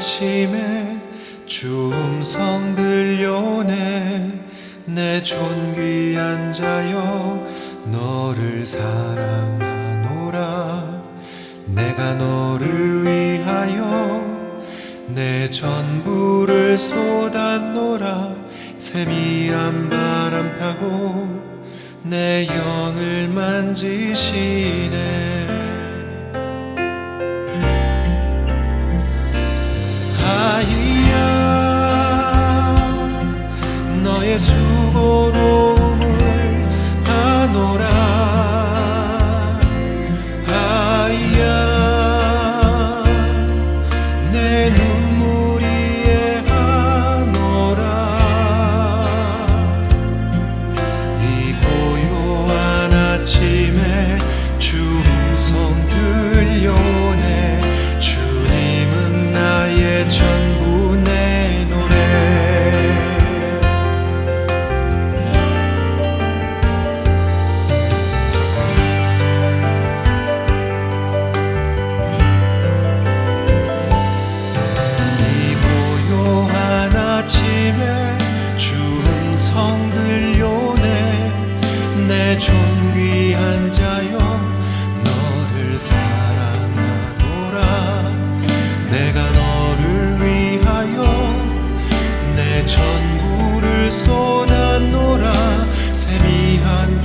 아침에 주 음성 들려오네. 내 존귀한 자여 너를 사랑하노라. 내가 너를 위하여 내 전부를 쏟았노라. 세미한 바람 타고 내 영을 만지시네 하이 존귀한 자여 너를 사랑하노라. 내가 너를 위하여 내 전부를 쏟았노라. 세미한